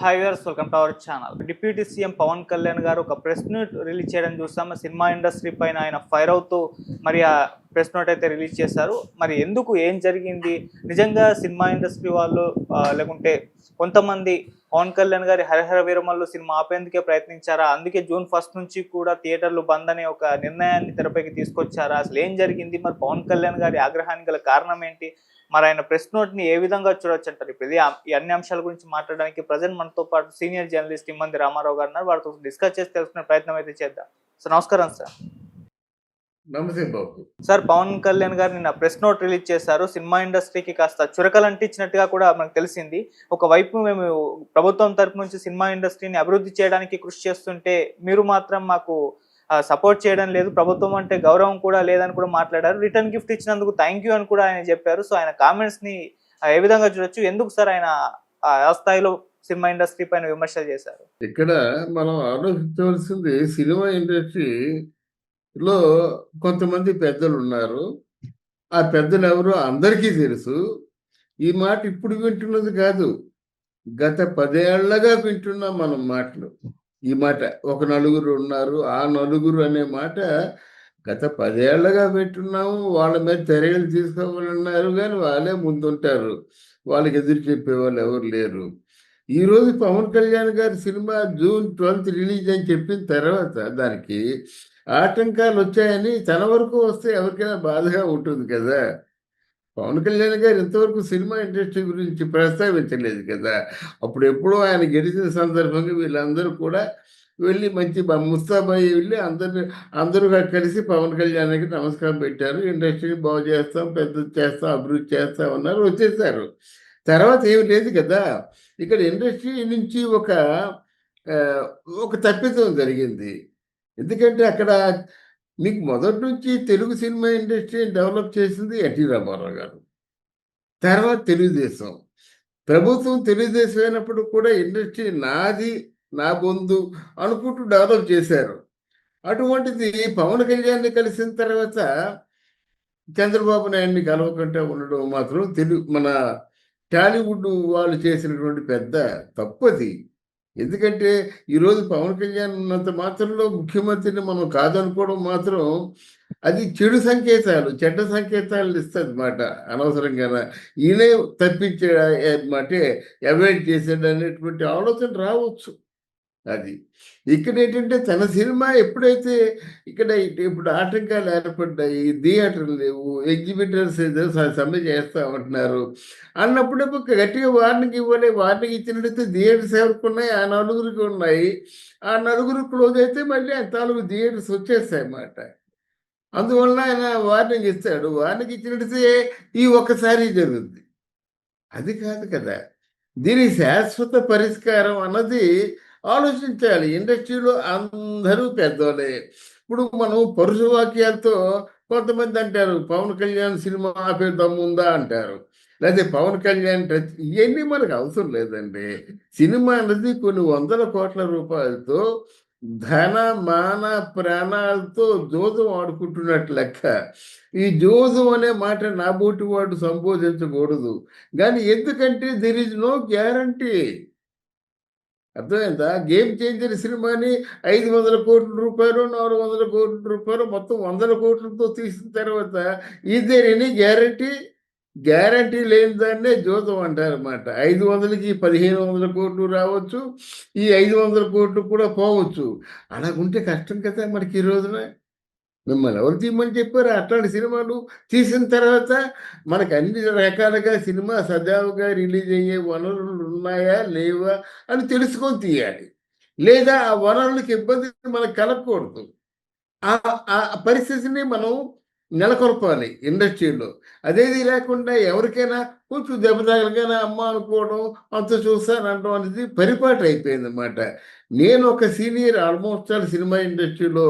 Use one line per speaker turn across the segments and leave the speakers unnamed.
Hi viewers welcome to our channel deputy CM Pawan Kalyan గారు ఒక press note release చేయడం చూస్తాం cinema industry పైన ఆయన ఫైర్ అవుతూ మరి ఆ ప్రెస్ నోట్ అయితే రిలీజ్ చేశారు. మరి ఎందుకు ఏం జరిగింది? నిజంగా సినిమా ఇండస్ట్రీ వాళ్ళు లేకుంటే కొంతమంది పవన్ కళ్యాణ్ గారి హరిహర వీరమల్లు సినిమా ఆపేందుకే ప్రయత్నించారా? అందుకే జూన్ ఫస్ట్ నుంచి కూడా థియేటర్లు బంద్ అనే ఒక నిర్ణయాన్ని తెరపైకి తీసుకొచ్చారా? అసలు ఏం జరిగింది? మరి పవన్ కళ్యాణ్ గారి ఆగ్రహానికి గల కారణం ఏంటి? మరి ఆయన ప్రెస్ నోట్ని ఏ విధంగా చూడొచ్చు అంటారు? ఇప్పుడు ఇది ఈ అన్ని అంశాల గురించి మాట్లాడడానికి ప్రజెంట్ మనతో పాటు సీనియర్ జర్నలిస్ట్ ఇమ్మంది రామారావు గారు ఉన్నారు. వారితో డిస్కస్ చేసి తెలుసుకునే ప్రయత్నం అయితే చేద్దాం. సార్ నమస్కారం సార్.
నమస్తే బాబు.
సార్ పవన్ కళ్యాణ్ గారు నిన్న ప్రెస్ నోట్ రిలీజ్ చేశారు. సినిమా ఇండస్ట్రీకి కాస్త చురకలంటించినట్టుగా కూడా మనకు తెలిసింది. ఒకవైపు మేము ప్రభుత్వం తరపు నుంచి సినిమా ఇండస్ట్రీని అభివృద్ధి చేయడానికి కృషి చేస్తుంటే మీరు మాత్రం మాకు సపోర్ట్ చేయడం లేదు. ప్రభుత్వం అంటే గౌరవం కూడా లేదని కూడా మాట్లాడారు. రిటర్న్ గిఫ్ట్ ఇచ్చినందుకు థ్యాంక్ యూ అని కూడా ఆయన చెప్పారు. సో ఆయన కామెంట్స్ని ఏ విధంగా చూడొచ్చు? ఎందుకు సార్ ఆయన ఆ స్థాయిలో సినిమా ఇండస్ట్రీ పైన విమర్శలు చేశారు?
ఇక్కడ మనం ఆలోచించవలసింది సినిమా ఇండస్ట్రీ లో కొంతమంది పెద్దలు ఉన్నారు. ఆ పెద్దలు ఎవరో అందరికీ తెలుసు. ఈ మాట ఇప్పుడు వింటున్నది కాదు. గత పదేళ్ళగా వింటున్నాం మనం మాటలు. ఈ మాట ఒక నలుగురు ఉన్నారు. ఆ నలుగురు అనే మాట గత పదేళ్ళగా పెట్టున్నాము వాళ్ళ మీద చర్యలు తీసుకోవాలన్నారు కానీ వాళ్ళే ముందుంటారు. వాళ్ళకి ఎదురు చెప్పేవాళ్ళు ఎవరు లేరు. ఈరోజు పవన్ కళ్యాణ్ గారి సినిమా జూన్ ట్వెల్త్ రిలీజ్ అని చెప్పిన తర్వాత దానికి ఆటంకాలు వచ్చాయని తన వరకు వస్తే ఎవరికైనా బాధగా ఉంటుంది కదా. పవన్ కళ్యాణ్ గారు ఇంతవరకు సినిమా ఇండస్ట్రీ గురించి ప్రస్తావించలేదు కదా. అప్పుడు ఎప్పుడో ఆయన గెలిచిన సందర్భంగా వీళ్ళందరూ కూడా వెళ్ళి మంచి ముస్తాబాయి వెళ్ళి అందరు అందరూ కలిసి పవన్ కళ్యాణ్కి నమస్కారం పెట్టారు. ఇండస్ట్రీని బాగు చేస్తాం పెద్ద చేస్తాం అభివృద్ధి చేస్తాం అన్నారు వచ్చేసారు. తర్వాత ఏమి లేదు కదా. ఇక్కడ ఇండస్ట్రీ నుంచి ఒక ఒక తప్పిదం జరిగింది. ఎందుకంటే అక్కడ మీకు మొదటి నుంచి తెలుగు సినిమా ఇండస్ట్రీని డెవలప్ చేసింది ఎన్టీ రామారావు గారు. తర్వాత తెలుగుదేశం. ప్రభుత్వం తెలుగుదేశం అయినప్పుడు కూడా ఇండస్ట్రీ నాది నా బొందు అనుకుంటూ డెవలప్ చేశారు. అటువంటిది పవన్ కళ్యాణ్ని కలిసిన తర్వాత చంద్రబాబు నాయుడిని కలవకుండా ఉండడం మాత్రం తెలుగు మన టాలీవుడ్ వాళ్ళు చేసినటువంటి పెద్ద తప్పది. ఎందుకంటే ఈరోజు పవన్ కళ్యాణ్ ఉన్నంత మాత్రంలో ముఖ్యమంత్రిని మనం కాదనుకోవడం మాత్రం అది చెడు సంకేతాలు చెడ్డ సంకేతాలు ఇస్తుంది అనమాట అనవసరంగా ఈయనే తప్పించే అంటే అవాయిడ్ చేసాడు అనేటువంటి ఆలోచన రావచ్చు. అది. ఇక్కడ ఏంటంటే తన సినిమా ఎప్పుడైతే ఇక్కడ ఇప్పుడు ఆటంకాలు ఏర్పడ్డాయి థియేటర్లు లేవు ఎగ్జిబిటర్స్ ఏదో సమ్మె చేస్తామంటున్నారు అన్నప్పుడు గట్టిగా వార్నింగ్ ఇవ్వాలి వార్నింగ్ ఇచ్చినట్టయితే థియేటర్స్ ఎవరికి ఉన్నాయి ఆ నలుగురికి ఉన్నాయి. ఆ నలుగురు క్లోజ్ అయితే మళ్ళీ ఆ తాలూకు థియేటర్స్ వచ్చేస్తాయి అన్నమాట. అందువల్ల ఆయన వార్నింగ్ ఇస్తాడు. వార్నింగ్ ఇచ్చినట్టయితే ఈ ఒక్కసారి జరుగుద్ది. అది కాదు కదా. దీని శాశ్వత పరిష్కారం అన్నది ఆలోచించాలి. ఇండస్ట్రీలో అందరూ పెద్దోళ్ళే. ఇప్పుడు మనం పరుష వాక్యాలతో కొంతమంది అంటారు పవన్ కళ్యాణ్ సినిమా ఆపే ఉందా అంటారు. లేకపోతే పవన్ కళ్యాణ్ టచ్ ఇవన్నీ మనకు అవసరం లేదండి. సినిమా అనేది కొన్ని వందల కోట్ల రూపాయలతో ధన మాన ప్రాణాలతో జోదం ఆడుకుంటున్నట్టు లెక్క. ఈ జోదం అనే మాట నాబోటి వాడు సంబోధించకూడదు. కానీ ఎందుకంటే దెర్ ఇస్ నో గ్యారంటీ అర్థమైందా? గేమ్ చేంజర్ సినిమాని ఐదు వందల కోట్ల రూపాయలు నాలుగు వందల కోట్ల రూపాయలు మొత్తం వందల కోట్లతో తీసిన తర్వాత ఇదేనని గ్యారంటీ? గ్యారంటీ లేని దాన్నే జోతం అంటారన్నమాట. ఐదు వందలకి పదిహేను వందల కోట్లు రావచ్చు ఈ ఐదు వందల కోట్లు కూడా పోవచ్చు. అలాగుంటే కష్టం కదా మనకి ఈ రోజున. మిమ్మల్ని ఎవరు తీయమని చెప్పారు? అట్లాంటి సినిమాలు తీసిన తర్వాత మనకు అన్ని రకాలుగా సినిమా సజావుగా రిలీజ్ అయ్యే వనరులు ఉన్నాయా? లేవా? అని తెలుసుకొని తీయాలి. లేదా ఆ వనరులకు ఇబ్బంది మనకు కలగకూడదు. ఆ ఆ పరిస్థితిని మనం నెలకొల్పాలి ఇండస్ట్రీలో. అదేది లేకుండా ఎవరికైనా కొంచెం దెబ్బతగలగానే అమ్మ అనుకోవడం అంత చూస్తాను అనడం అనేది పరిపాటు అయిపోయింది అనమాట నేను ఒక సీనియర్ ఆల్మోస్ట్ ఆల్ సినిమా ఇండస్ట్రీలో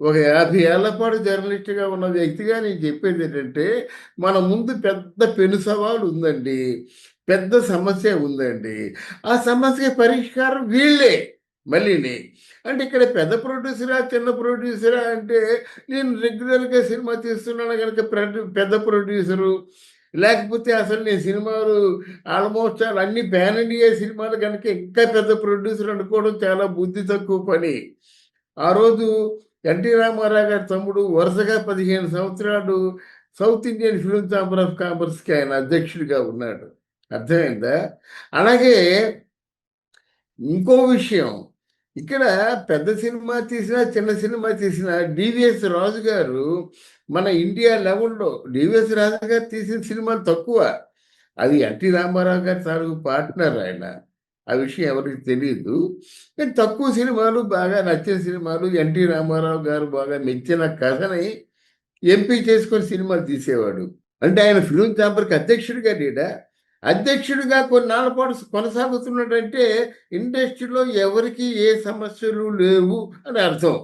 ఒక యాభై ఏళ్ళ పాటు జర్నలిస్ట్గా ఉన్న వ్యక్తిగా నేను చెప్పేది ఏంటంటే మన ముందు పెద్ద పెను సవాలు ఉందండి. పెద్ద సమస్య ఉందండి. ఆ సమస్య పరిష్కారం వీళ్ళే మళ్ళీని. అంటే ఇక్కడ పెద్ద ప్రొడ్యూసరా చిన్న ప్రొడ్యూసరా అంటే నేను రెగ్యులర్గా సినిమా తీస్తున్నాను కనుక పెద్ద ప్రొడ్యూసరు. లేకపోతే అసలు నేను సినిమాలు ఆల్మోస్ట్ ఆల్ అన్ని బ్యాన్ ఇండియా సినిమాలు కనుక ఇంకా పెద్ద ప్రొడ్యూసర్ అనుకోవడం చాలా బుద్ధి తక్కువ పని. ఆ రోజు ఎన్టీ రామారావు గారి తమ్ముడు వరుసగా పదిహేను సంవత్సరాలు South Indian film chamber of కామర్స్కి ఆయన అధ్యక్షుడిగా ఉన్నాడు. అర్థమైందా? అలాగే ఇంకో విషయం. ఇక్కడ పెద్ద సినిమా తీసినా చిన్న సినిమా తీసినా డివిఎస్ రాజు గారు మన ఇండియా లెవెల్లో డివిఎస్ రాజు గారు తీసిన సినిమాలు తక్కువ. అది ఎన్టీ రామారావు గారి తాలూకు పార్ట్నర్ ఆయన. ఆ విషయం ఎవరికి తెలియదు కానీ తక్కువ సినిమాలు బాగా నచ్చిన సినిమాలు ఎన్టీ రామారావు గారు బాగా మెచ్చిన కథని ఎంపీ చేసుకొని సినిమాలు తీసేవాడు. అంటే ఆయన ఫిల్మ్ ఛాంబర్కి అధ్యక్షుడిగా లేడా? అధ్యక్షుడిగా కొన్నాళ్ళ పాటు కొనసాగుతున్నాడంటే ఇండస్ట్రీలో ఎవరికి ఏ సమస్యలు లేవు అని అర్థం.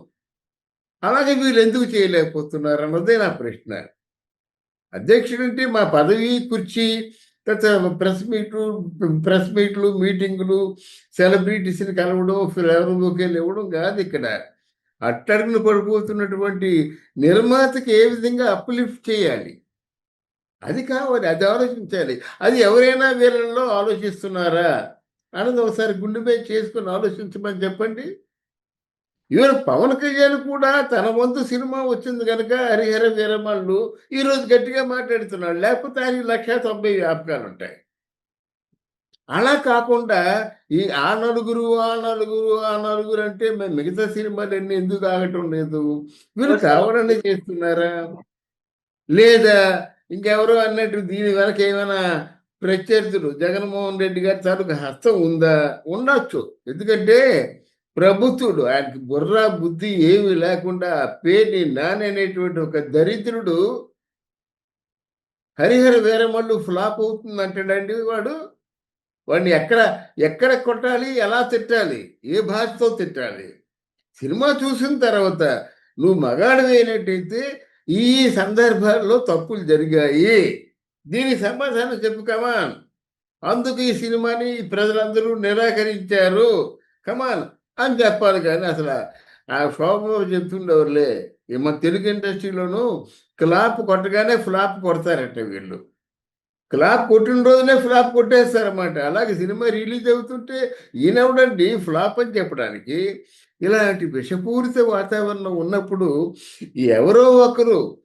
అలాగే వీళ్ళు ఎందుకు చేయలేకపోతున్నారు అన్నదే నా ప్రశ్న. అధ్యక్షుడంటే మా పదవి కుర్చీ ప్రెస్ మీట్లు ప్రెస్ మీట్లు మీటింగులు సెలబ్రిటీస్ని కలవడం ఫ్లేవర్ బొకేలు ఇవ్వడం కాదు ఇక్కడ. అట్టడుగున పడిపోతున్నటువంటి నిర్మాతకి ఏ విధంగా అప్లిఫ్ట్ చేయాలి? అది కావాలి అది ఆలోచించాలి. అది ఎవరైనా వీళ్ళలో ఆలోచిస్తున్నారా? అన్నది ఒకసారి గుండెపై చేసుకుని ఆలోచించమని చెప్పండి. ఈవెన్ పవన్ కళ్యాణ్ కూడా తన వంతు సినిమా వచ్చింది కనుక హరిహర వీరమల్లు ఈరోజు గట్టిగా మాట్లాడుతున్నాడు. లేకపోతే ఆయన లక్ష తొంభై వ్యాపకాలు ఉంటాయి. అలా కాకుండా ఈ ఆ నలుగురు ఆ నలుగురు ఆ నలుగురు అంటే మేము మిగతా సినిమాలు అన్నీ ఎందుకు ఆగటం లేదు? వీళ్ళు కావాలని చేస్తున్నారా? లేదా ఇంకెవరో అన్నట్టు దీని వెనక ఏమైనా ప్రత్యర్థులు? జగన్మోహన్ రెడ్డి గారి తాలూకు హస్తం ఉందా? ఉండొచ్చు. ఎందుకంటే ప్రభుత్వుడు ఆయనకి బుర్ర బుద్ధి ఏమి లేకుండా పేరుని నాననేటువంటి ఒక దరిద్రుడు హరిహర వీరమల్లు ఫ్లాప్ అవుతుంది అంటాడండి వాడు. వాడిని ఎక్కడ ఎక్కడ కొట్టాలి ఎలా తిట్టాలి ఏ భాషతో తిట్టాలి? సినిమా చూసిన తర్వాత నువ్వు మగాడివైనట్టయితే ఈ సందర్భాల్లో తప్పులు జరిగాయి. దీనికి సమాధానం చెప్పు కమాన్ అందుకు ఈ సినిమాని ప్రజలందరూ నిరాకరించారు. కమాన్ అని చెప్పాలి కానీ అసలు ఆ శోభబాబు చెప్తుండేవారులే. మన తెలుగు ఇండస్ట్రీలోనూ క్లాప్ కొట్టగానే ఫ్లాప్ కొడతారట వీళ్ళు. క్లాప్ కొట్టిన రోజునే ఫ్లాప్ కొట్టేస్తారన్నమాట. అలాగే సినిమా రిలీజ్ అవుతుంటే ఈయనవడండి? ఫ్లాప్ అని చెప్పడానికి. ఇలాంటి విషపూరిత వాతావరణం ఉన్నప్పుడు ఎవరో ఒకరు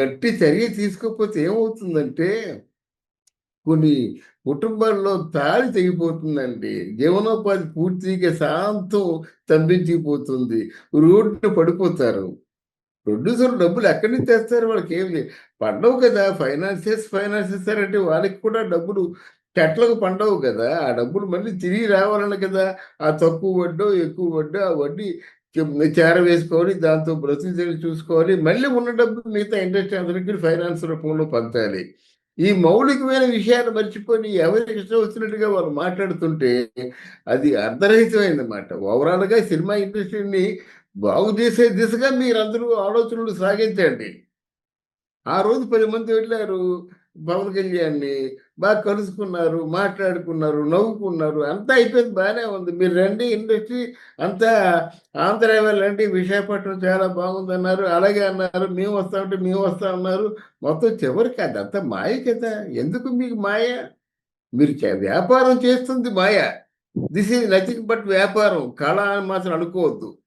గట్టి చర్య తీసుకోకపోతే ఏమవుతుందంటే కొన్ని కుటుంబంలో తాళి తెగిపోతుందండి. జీవనోపాధి పూర్తిగా శాంతం స్తంభించిపోతుంది. రోడ్డు పడిపోతారు. ప్రొడ్యూసర్ డబ్బులు ఎక్కడి నుంచి తెస్తారు? వాళ్ళకి ఏమి పండవు కదా. ఫైనాన్సెస్ ఫైనాన్స్ ఇస్తారంటే వాళ్ళకి కూడా డబ్బులు చెట్లకు పండవు కదా. ఆ డబ్బులు మళ్ళీ తిరిగి రావాలని కదా. ఆ తక్కువ వడ్డో ఎక్కువ వడ్డో ఆ వడ్డీ చేర వేసుకోవాలి దాంతో ప్రొసీజర్ చూసుకోవాలి. మళ్ళీ ఉన్న డబ్బు మిగతా ఇండస్ట్రీ అందరికీ ఫైనాన్స్ రూపంలో పంచాలి ఈ మౌలికమైన విషయాలు మర్చిపోయి ఎవరికి ఇష్టం వచ్చినట్టుగా వాళ్ళు మాట్లాడుతుంటే అది అర్థరహితమైందన్నమాట ఓవరాల్గా సినిమా ఇండస్ట్రీని బాగు చేసే దిశగా మీరందరూ ఆలోచనలు సాగించండి. ఆ రోజు పది మంది వెళ్ళారు పవన్ కళ్యాణ్ని. బాగా కలుసుకున్నారు మాట్లాడుకున్నారు నవ్వుకున్నారు అంతా అయిపోయింది బాగానే ఉంది. మీరు రండి ఇండస్ట్రీ అంతా ఆంధ్ర వెళ్ళండి విశాఖపట్నం చాలా బాగుందన్నారు అలాగే అన్నారు మేము వస్తామంటే మేము వస్తా అన్నారు. మొత్తం చివరికి అదంతా మాయ కదా ఎందుకు మీకు మాయ? మీరు చే- వ్యాపారం చేస్తుంది మాయ. దిస్ ఈజ్ నథింగ్ బట్ వ్యాపారం కళ అని మాత్రం అనుకోవద్దు.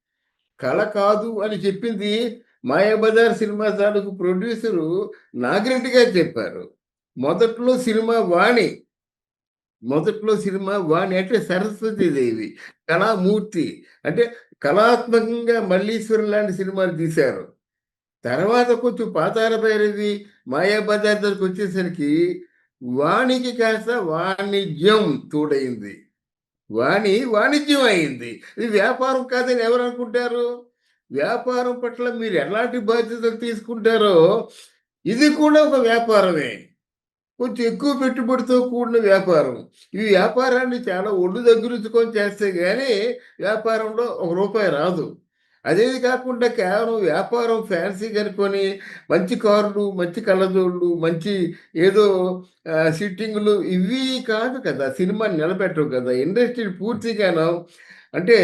కళ కాదు అని చెప్పింది మాయాబజార్ సినిమా తాలూకు ప్రొడ్యూసరు నాగిరెడ్డి గారు చెప్పారు. మొదట్లో సినిమా వాణి. మొదట్లో సినిమా వాణి అంటే సరస్వతి దేవి కళామూర్తి. అంటే కళాత్మకంగా మల్లీశ్వరం లాంటి సినిమాలు తీశారు. తర్వాత కొంచెం పాతార భైరవి మాయాబజార్ దగ్గరికి వచ్చేసరికి వాణికి కాస్త వాణిజ్యం తోడైంది వాణి వాణిజ్యం అయింది. ఇది వ్యాపారం కాదని ఎవరు అనుకుంటారు? వ్యాపారం పట్ల మీరు ఎలాంటి బాధ్యతలు తీసుకుంటారో ఇది కూడా ఒక వ్యాపారమే. కొంచెం ఎక్కువ పెట్టుబడితో కూడిన వ్యాపారం. ఈ వ్యాపారాన్ని చాలా ఒళ్ళు దగ్గరించుకొని చేస్తే కానీ వ్యాపారంలో ఒక రూపాయి రాదు. అదేది కాకుండా కేవలం వ్యాపారం ఫ్యాన్సీ కనుకొని మంచి కార్లు మంచి కళ్ళజోళ్ళు మంచి ఏదో సిట్టింగ్లు సిట్టింగులు ఇవి కాదు కదా. సినిమాని నిలబెట్టవు కదా. ఇండస్ట్రీ పూర్తిగాను అంటే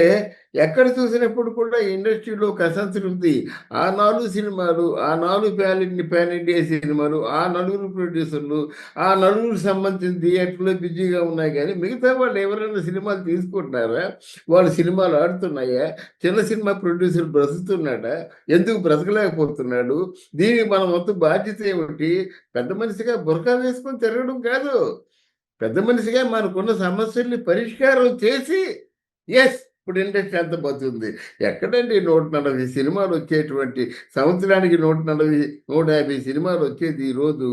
ఎక్కడ చూసినప్పుడు కూడా ఇండస్ట్రీలో ఒక ఉంది. ఆ నాలుగు సినిమాలు ఆ నాలుగు ప్యాన్ ప్యాన్ ఇండియా సినిమాలు ఆ నలుగురు ప్రొడ్యూసర్లు ఆ నలుగురు సంబంధించిన థియేటర్లో బిజీగా ఉన్నాయి కానీ మిగతా వాళ్ళు ఎవరైనా సినిమాలు తీసుకుంటున్నారా? వాళ్ళు సినిమాలు ఆడుతున్నాయా? చిన్న సినిమా ప్రొడ్యూసర్ బ్రతుకుతున్నాడా? ఎందుకు బ్రతకలేకపోతున్నాడు? దీనికి మన మొత్తం బాధ్యత ఏమిటి? పెద్ద మనిషిగా బురకా వేసుకొని తిరగడం కాదు. పెద్ద మనిషిగా మనకున్న సమస్యల్ని పరిష్కారం చేసి ఎస్ ఇప్పుడు ఇండస్ట్రీ ఎంత బతుంది ఎక్కడండి నూట నలభై సినిమాలు వచ్చేటువంటి సంవత్సరానికి నూట నలభై నూట యాభై సినిమాలు వచ్చేది ఈరోజు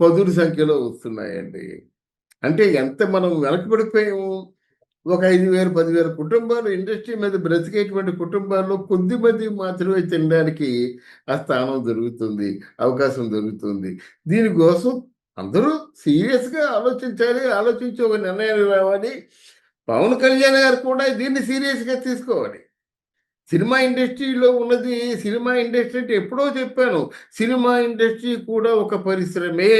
పదుల సంఖ్యలో వస్తున్నాయండి. అంటే ఎంత మనం వెనకబడిపోయాము ఒక ఐదు వేలు పదివేల కుటుంబాలు ఇండస్ట్రీ మీద బ్రతికేటువంటి కుటుంబాల్లో కొద్ది మంది మాత్రమే తినడానికి ఆ స్థానం దొరుకుతుంది అవకాశం దొరుకుతుంది. దీనికోసం అందరూ సీరియస్గా ఆలోచించాలి ఆలోచించి ఒక నిర్ణయాలు రావాలి. పవన్ కళ్యాణ్ గారు కూడా దీన్ని సీరియస్గా తీసుకోవాలి. సినిమా ఇండస్ట్రీలో ఉన్నది సినిమా ఇండస్ట్రీ అంటే ఎప్పుడో చెప్పాను సినిమా ఇండస్ట్రీ కూడా ఒక పరిశ్రమే.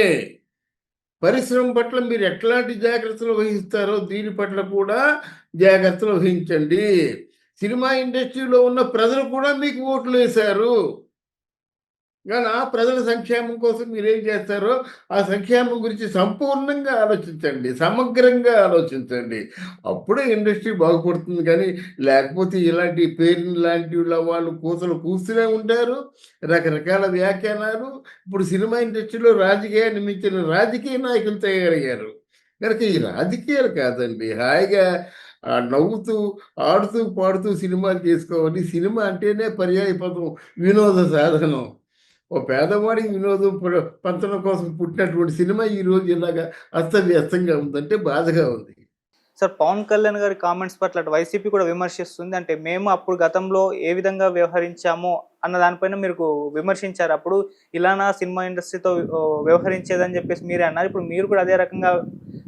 పరిశ్రమ పట్ల మీరు ఎట్లాంటి జాగ్రత్తలు వహిస్తారో దీని పట్ల కూడా జాగ్రత్తలు వహించండి. సినిమా ఇండస్ట్రీలో ఉన్న ప్రజలు కూడా మీకు ఓట్లు వేశారు. కానీ ఆ ప్రజల సంక్షేమం కోసం మీరేం చేస్తారో ఆ సంక్షేమం గురించి సంపూర్ణంగా ఆలోచించండి సమగ్రంగా ఆలోచించండి. అప్పుడే ఇండస్ట్రీ బాగుపడుతుంది కానీ లేకపోతే ఇలాంటి పేరు లాంటి వాళ్ళు కూతులు కూస్తూనే ఉంటారు. రకరకాల వ్యాఖ్యానాలు. ఇప్పుడు సినిమా ఇండస్ట్రీలో రాజకీయాన్ని మించిన రాజకీయ నాయకులు తయారయ్యారు. కనుక ఈ రాజకీయాలు కాదండి. హాయిగా నవ్వుతూ ఆడుతూ పాడుతూ సినిమాలు చేసుకోవాలి. సినిమా అంటేనే పర్యాయ పదం వినోద సాధనం. ఓ పేదవాడి వినోదం ప- పంచడం కోసం పుట్టినటువంటి సినిమా ఈ రోజు ఇలాగా అస్తవ్యస్తంగా ఉందంటే బాధగా ఉంది.
సార్ పవన్ కళ్యాణ్ గారి కామెంట్స్ పట్ల అటు వైసీపీ కూడా విమర్శిస్తుంది. అంటే మేము అప్పుడు గతంలో ఏ విధంగా వ్యవహరించామో అన్న దానిపైన మీరు విమర్శించారు. అప్పుడు ఇలానా సినిమా ఇండస్ట్రీతో వ్యవహరించేదని చెప్పేసి మీరే అన్నారు. ఇప్పుడు మీరు కూడా అదే రకంగా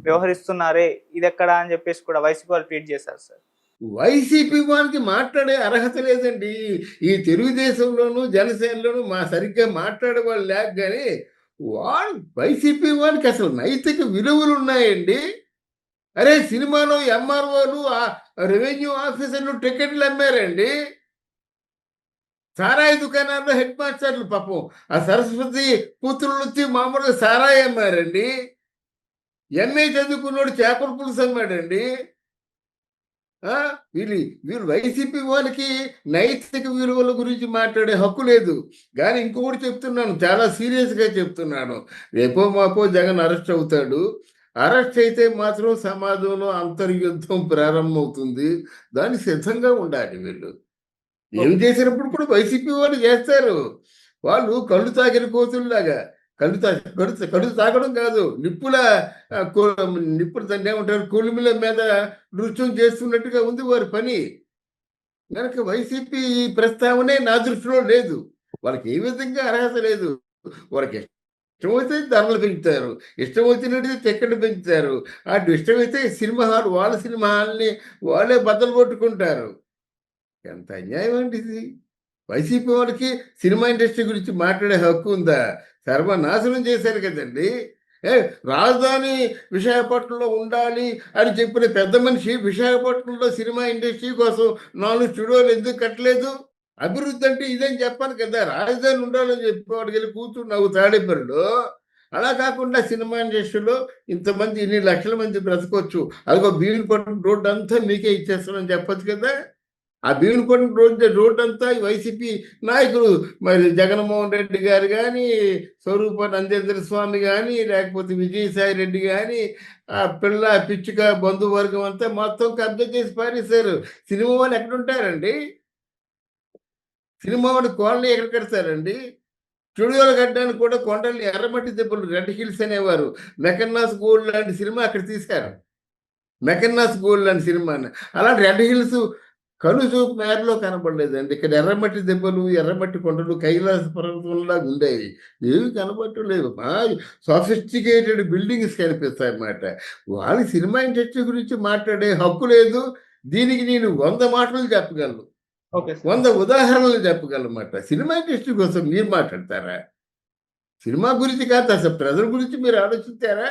వ్యవహరిస్తున్నారే ఇది ఎక్కడా అని చెప్పేసి కూడా వైసీపీ వాళ్ళు ట్వీట్ చేశారు సార్.
వైసీపీ వారికి మాట్లాడే అర్హత లేదండి. ఈ తెలుగుదేశంలోను జనసేనలోను మా సరిగ్గా మాట్లాడే వాళ్ళు లేక కానీ వాళ్ళు వైసీపీ వారికి అసలు నైతిక విలువలు ఉన్నాయండి. అరే సినిమాలో ఎంఆర్ఓలు రెవెన్యూ ఆఫీసర్లు టికెట్లు అమ్మారండి. సారాయి దుకాణాల్లో హెడ్ మాస్టర్లు పాపం ఆ సరస్వతి కూతురు వచ్చి మామూలుగా సారాయి అమ్మారండి. ఎంఏ చదువుకున్నోడు చేపల పులుసు అమ్మాడండి. వీళ్ళు వీళ్ళు వైసీపీ వాళ్ళకి నైతిక విలువల గురించి మాట్లాడే హక్కు లేదు. కానీ ఇంకొకటి చెప్తున్నాను చాలా సీరియస్గా చెప్తున్నాను. రేపో మాపో జగన్ అరెస్ట్ అవుతాడు. అరెస్ట్ అయితే మాత్రం సమాజంలో అంతర్యుద్ధం ప్రారంభమవుతుంది. దానికి సిద్ధంగా ఉండాలి వీళ్ళు. ఏం చేసినప్పుడు కూడా వైసీపీ వాళ్ళు చేస్తారు. వాళ్ళు కళ్ళు తాగిన కోతుల్లాగా. కళ్ళు తా కడు తాగడం కాదు. నిప్పుల నిప్పులు దాన్ని ఏమంటారు కులిమిల మీద నృత్యం చేస్తున్నట్టుగా ఉంది వారి పని. కనుక వైసీపీ ఈ ప్రస్తావనే నా దృష్టిలో లేదు. వాళ్ళకి ఏ విధంగా అర్హత లేదు. వాళ్ళకి ఇష్టమైతే ధరలు పెంచుతారు. ఇష్టం వచ్చినట్టు టికెట్ పెంచుతారు. అటు ఇష్టమైతే సినిమా హాల్ వాళ్ళ సినిమా హాల్ని వాళ్ళే బద్దలు కొట్టుకుంటారు. ఎంత అన్యాయం అండి ఇది? వైసీపీ వాళ్ళకి సినిమా ఇండస్ట్రీ గురించి మాట్లాడే హక్కు ఉందా? సర్వనాశనం చేశారు కదండి. ఏ రాజధాని విశాఖపట్నంలో ఉండాలి అని చెప్పిన పెద్ద మనిషి విశాఖపట్నంలో సినిమా ఇండస్ట్రీ కోసం నాలుగు స్టూడియోలు ఎందుకు కట్టలేదు? అభివృద్ధి అంటే ఇదని చెప్పాలి కదా. రాజధాని ఉండాలని చెప్పేవాడికి వెళ్ళి కూర్చున్నావు తాడేపల్లిలో. అలా కాకుండా సినిమా ఇండస్ట్రీలో ఇంతమంది ఇన్ని లక్షల మంది బ్రతకొచ్చు. అదిగో భీములపట్నం రోడ్డు అంతా మీకే ఇచ్చేస్తానని చెప్పొచ్చు కదా. ఆ భీములపట్నం రోడ్డు రోడ్డంతా వైసీపీ నాయకులు మరి జగన్మోహన్ రెడ్డి గారు కానీ స్వరూప నందేంద్ర స్వామి కానీ లేకపోతే విజయసాయి రెడ్డి కానీ ఆ పిల్ల పిచ్చుక బంధువర్గం అంతా మొత్తం కబ్జా చేసి పారేశారు. సినిమా వాళ్ళు ఎక్కడుంటారండి? సినిమా వాళ్ళు కోళ్ళని ఎక్కడ కడతారండి? స్టూడియోలు కట్టడానికి కూడా కొండల్ని ఎర్రమట్టి దెబ్బలు రెడ్ హిల్స్ అనేవారు. మెకన్నాస్ గోల్డ్ లాంటి సినిమా అక్కడ తీశారు. మెకన్నాస్ గోల్డ్ లాంటి సినిమాని. అలాంటి రెడ్ హిల్స్ కనుచూపు మేరలో కనపడలేదండి. ఇక్కడ ఎర్రమట్టి దెబ్బలు ఎర్రమట్టి కొండలు కైలాస పర్వతంలాగా ఉండేవి. ఏవి కనపడలేవు సోఫిస్టికేటెడ్ బిల్డింగ్స్ కనిపిస్తాయి అన్నమాట వాళ్ళ సినిమా ఇండస్ట్రీ గురించి మాట్లాడే హక్కు లేదు. దీనికి నేను వంద మాటలు చెప్పగలను.
ఓకే
వంద ఉదాహరణలు చెప్పగలమాట సినిమా ఇండస్ట్రీ కోసం మీరు మాట్లాడతారా? సినిమా గురించి కాదు అసలు ప్రజల గురించి మీరు ఆలోచించారా